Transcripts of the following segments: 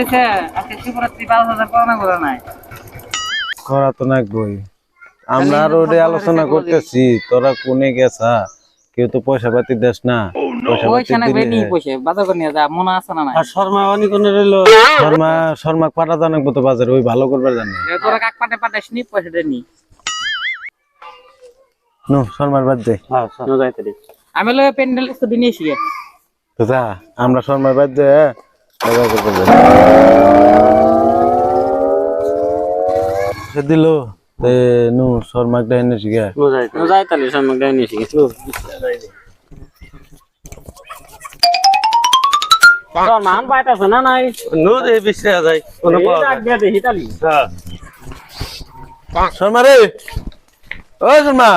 দিছে আজকে শিবরাত্রি পাঁচ হাজার করোনা করে নাই। করা তো না বই আমরা আর ওরে আলোচনা করতেছি তোরা কোনে গেছা? কেউ তো পয়সা পাতি দেস না। পয়সা পাতি ওইখানে পয়সা বাজার করে নিয়ে যা মনে আছে না আর শর্মা অনি কোন রইল? শর্মা শর্মা পাটা জানাক তো বাজারে ওই ভালো করবার জানে। এ তোরা কাক পাটে পাঠাস নি পয়সাটা নি। নো শর্মার বাদ দে। হ্যাঁ শর্মা। যাইতে দি আমি তো তো যা আমরা শর্মার বাদ দে। দিল? তে নু শর্মা একটা এনে শিখে নো যাইতে নো যাইতে লি শর্মা গাই নিছি নো শর্মা আন বাইতাছ না নাই? নো দে কোন পাওয়া দে হিতালি হ্যাঁ। শর্মা রে। ও শর্মা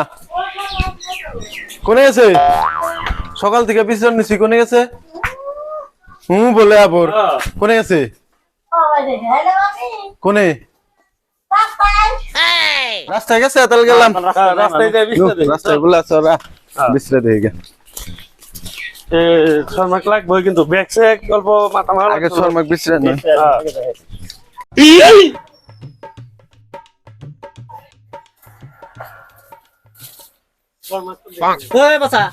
কোনে গেছে? সকাল থেকে পিছন নিছি কোনে গেছে? হুম বলে আবর। কোনে গেছে? কোনে? রাস্তায় গেছে তাহলে গেলাম। রাস্তায় যাই রাস্তায় বলে আছে ওরা বিশ্রে দিয়ে গে এ শর্মা ক্লাক কিন্তু ব্যাগ সেক অল্প মাথা মারা আগে শর্মা বিশ্রে নয় ওই বাসা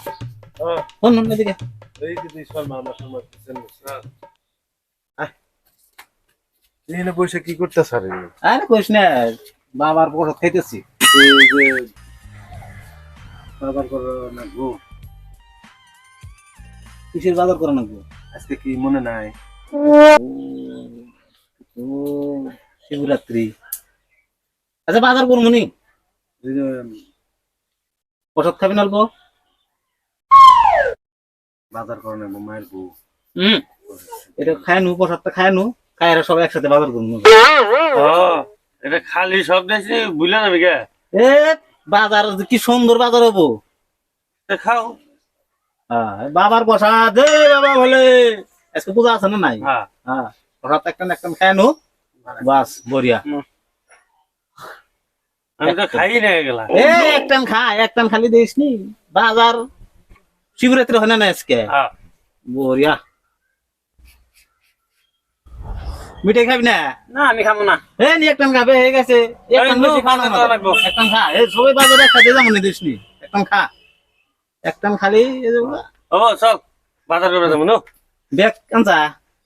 হন হন এদিকে। এই দিদি শর্মা আমরা শর্মা বিশ্রে নিছি বসে কি করতে সারে আরে কইস না বাবার প্রসাদ খাইতেছি। নাকবো। কিসের বাজার করে নাকবো? আজকে কি মনে নাই? ও শিবরাত্রি। আচ্ছা বাজার করব নি? প্রসাদ খাবি না অল্প? বাজার করে মায়ের বউ। হুম। এটা খায় নু প্রসাদটা খায় নু খায় এরা সবাই একসাথে বাজার করব এটা খালি সব দেশে বুঝলা যাবে কে? এ বাজার কি সুন্দর বাজার হব। খাও। বাবার প্রসাদ এ বাবা বলে। আজকে পূজা আছে না নাই? হ্যাঁ। হ্যাঁ প্রসাদ একটা একটা খায় নু। বাস বড়িয়া। আমি তো খাই না গেলা এ একটান খা একটান খালি দিস নি। বাজার শিবরাত্রি হয় না না আজকে? হ্যাঁ। বড়িয়া। মিঠাই খাবি না? না আমি খাব না। এ নি একটান খাবে হয়ে গেছে। লাগবো। খা। এ সবাই বাজারে একসাথে যাব না দিস নি একটান খা। একটান খালি ও চল বাজার করে যাব নো? ব্যাগ আনছা?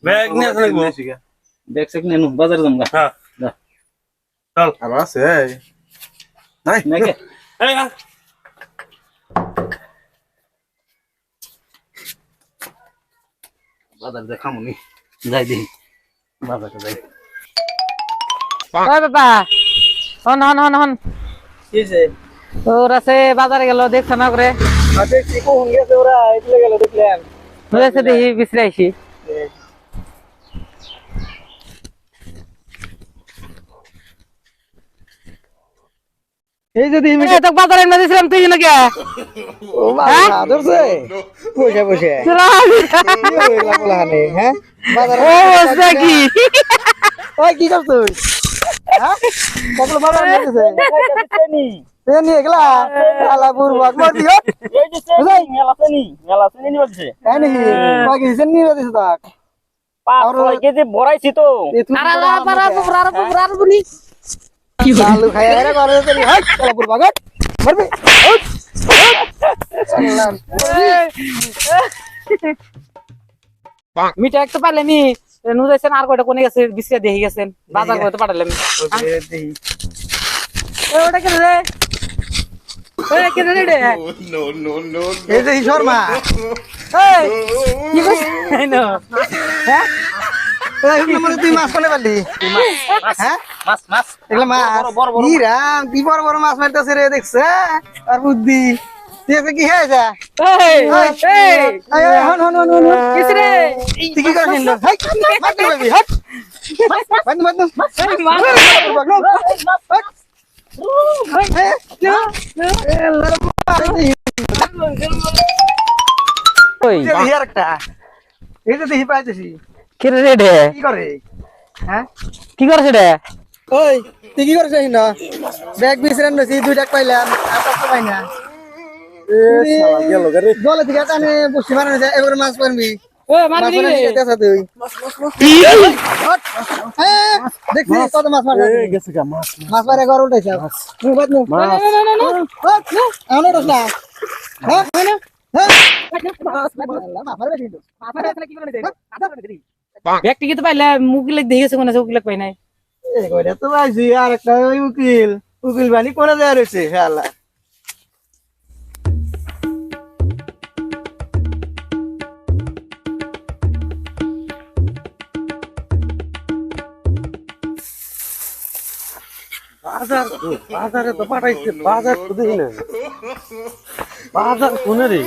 ব্যাগ নিয়ে আসলে লাগবো। ব্যাগ সেক নেনু বাজারে যাব হ্যাঁ। চল। আবার আছে নাই। নাকি এই বাজার দেখামু নি। যাই দি বাজারে যাই। বাবা হন হন হন হন। কিছে ওর আছে বাজারে গেল দেখছ না করে দেখছি কোন গেছে ওরা এগুলো গেল দেখলেন। দেখি বিশ্রাইছি। এই যদি এ, তোকে বাজারে এনে দিয়েছিলাম তুই নাকি? ও বাবা ধরছে? বসে বসে। হ্যাঁ? বাজার ও বসে কি ওই কি করছ তুই? হ্যাঁ? কত বাজার নিতেছে এ নিয়ে গেলা আলা বুরবাক মার দিও। এই যে চেনি, মেলা চেনি, মেলা চেনি নিবা দিছে। এই নাকি? বাকি দিছ তাক। পাঁচ ছয় কেজি ভরাইছি তো। আরে আরে আরে আরে আরে আরে বলি। আলু খাই আরে করে হট আলা বুরবাক হট মারবি একটা পাইলেনি নুজাইছেন আর কয়টা কোনে গেছে? বিশ্রা দেখে গেছেন। বাজার করতে পাঠালাম ওই ওটা কেন রে? ওই কেন রে রে এই যে শর্মা। এই কি করছিস এই হ্যাঁ? তুই মাছ কোনে পারলি? হ্যাঁ? মাছ, মাছ। এগুলা মাছ ই রাম কি বড় বড় মাছ মারতেছে রে দেখছে আর বুদ্ধি তুই কি হয়েছে এই এই এই হন হন হন হন কিস রে কি না হাই বাবি হট রে করে হ্যাঁ কি করছ রে ওই তুই কি করিস না ব্যাগ বিছরান নছি দুই টাকা পাইলাম আর টাকা পাই না জলে থেকে টানে বসে মারানো যায় এবার মাছ পারবি এ মারবি মাছ রে। মারা গেছে তুই। হ্যাঁ, দেখছি কত মাছ মারা গেছে? গা মাছ মাছ। মারে ঘর উল্টাইছে। নু বাদ নু। না না না না আনো রস না। হ্যাঁ হ্যাঁ। মাছ মারবে কিন্তু ব্যক্তি কি তো পাইলে মুগলে দেখে গেছে কোন আছে উকিল পাই নাই। উকিল। উকিল বানি কোনে যায় রইছে হে বাজার বাজারে তো পাঠাইছে, বাজার তো দেখি না। বাজার কোনে রে?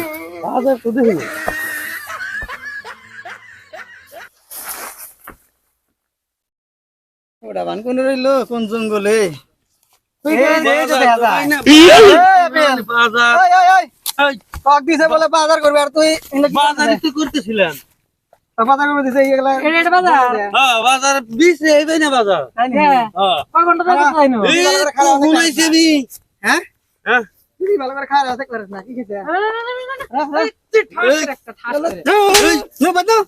বাজার তো ওটা বান কোন রইল কোন জঙ্গলে। বাজার করবে আর তুই বাজারে করতেছিলেন বাজার করবে দিছে এগুলা এটা এটা বাজার। হ্যাঁ বাজার বিছে এইবে না বাজার? তাই নি? হ্যাঁ। হ্যাঁ। কয় ঘণ্টা ধরে তাই না এই বাজারে খাওয়া অনেক ঘুমাইছে নি। হ্যাঁ? হ্যাঁ। তুই ভালো করে খাওয়া দাওয়া করিস না কি খেতে। একটা ঠাস করে। এই, নো বাদ দাও